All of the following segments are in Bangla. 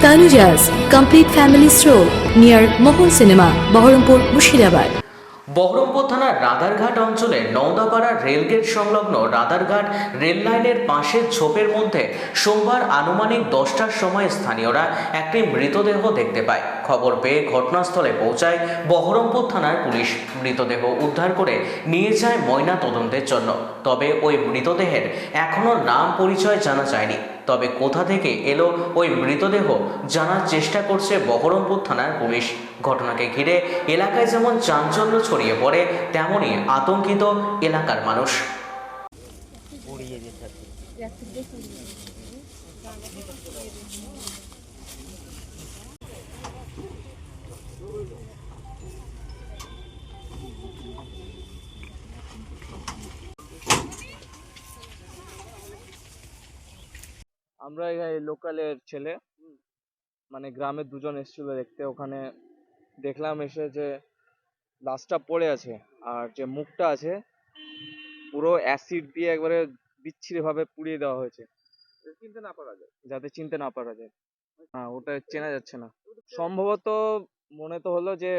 Tanujas complete Family Stroll near Mohol Cinema, Berhampore Mushirabad. Berhampore থানার রাধারঘাট অঞ্চলে নওদাপাড়া রেলগেট সংলগ্ন রাধারঘাট রেল লাইনের পাশের ঝোপের মধ্যে সোমবার আনুমানিক দশটার সময় স্থানীয়রা একটি মৃতদেহ দেখতে পায় খবর পেয়ে ঘটনাস্থলে পৌঁছায় বহরমপুর থানার পুলিশ। মৃতদেহ উদ্ধার করে নিয়ে যায় ময়না তদন্তের জন্য। তবে ওই মৃতদেহের এখনও নাম পরিচয় জানা যায়নি। তবে কোথা থেকে এলো ওই মৃতদেহ জানার চেষ্টা করছে বহরমপুর থানার পুলিশ। ঘটনাকে ঘিরে এলাকায় যেমন চাঞ্চল্য ছড়িয়ে পড়ে তেমনই আতঙ্কিত এলাকার মানুষ। আমরা এই লোকালের ছেলে। মানে গ্রামের দুজন এসেছিল দেখতে। ওখানে দেখলাম এসে যে লাশটা পড়ে আছে আর যে মুখটা আছে পুরো অ্যাসিড দিয়ে একবারে বিচ্ছিরি ভাবে পুড়িয়ে দেওয়া হয়েছে। চিনতে না পারা যায়। যাতে চিনতে না পারা যায়। হ্যাঁ ওটা চেনা যাচ্ছে না। সম্ভবত মনে তো হলো যে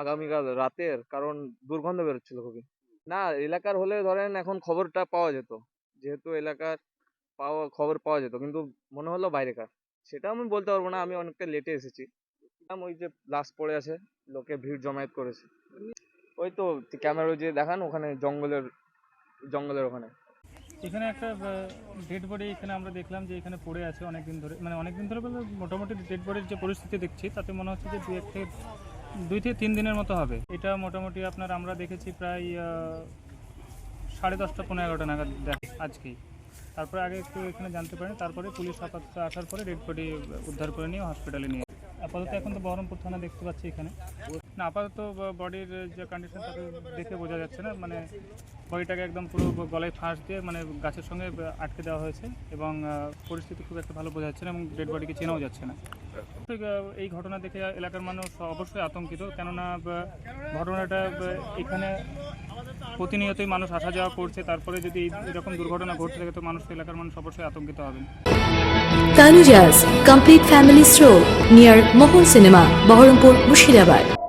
আগামীকাল রাতের কারণ দুর্গন্ধ বেরোচ্ছিল খুবই। না এলাকার হলে ধরেন এখন খবরটা পাওয়া যেত। যেহেতু এলাকার পাওয়া, খবর পাওয়া যেত, কিন্তু মনে হলো বাইরেকার। সেটা আমি বলতে পারব না, আমি অনেকটা লেটে এসেছি। ওই যে লাশ পড়ে আছে, লোকে ভিড় জমায়েত করেছে। ওই তো ক্যামেরা যে দেখান, ওখানে জঙ্গলের জঙ্গলের ওখানে। এখানে একটা ডেড বডি এখানে আমরা দেখলাম যে এখানে পড়ে আছে অনেক দিন ধরে মানে অনেক দিন ধরে বলতে মোটামুটি ডেড বডির যে পরিস্থিতি দেখছি, তাতে মনে হচ্ছে যে দুই এক থেকে দুই থেকে তিন দিনের মতো হবে। এটা মোটামুটি আপনার আমরা দেখেছি প্রায় সাড়ে দশটা, পনেরো এগারোটা নাগাদ আজকেই। তারপরে আগে একটু এখানে জানতে পারেন, তারপরে পুলিশ আপাতত আসার পরে ডেড বডি উদ্ধার করে নিয়ে হসপিটালে নিয়ে আপাতত এখন তো বহরমপুর থানা দেখতে পাচ্ছি এখানে। না, আপাতত বডির যে কন্ডিশন তাকে দেখে বোঝা যাচ্ছে না মানে বডিটাকে একদম পুরো গলায় ফাঁস দিয়ে মানে গাছের সঙ্গে আটকে দেওয়া হয়েছে এবং পরিস্থিতি খুব একটা ভালো বোঝা যাচ্ছে না এবং ডেড বডিকে চেনাও যাচ্ছে না। আহ, এই ঘটনা দেখে এলাকার মানুষ অবশ্যই আতঙ্কিত। কেননা ঘটনাটা এখানে প্রতিনিয়তই মানুষ আসা যাওয়া করছে। তারপরে যদি এরকম দুর্ঘটনা ঘটতে থাকে তো মানুষ এলাকার মানুষ অবশ্যই আতঙ্কিত হবেন। Tanujas complete family stroll near Mohan cinema Berhampore Mushirabad.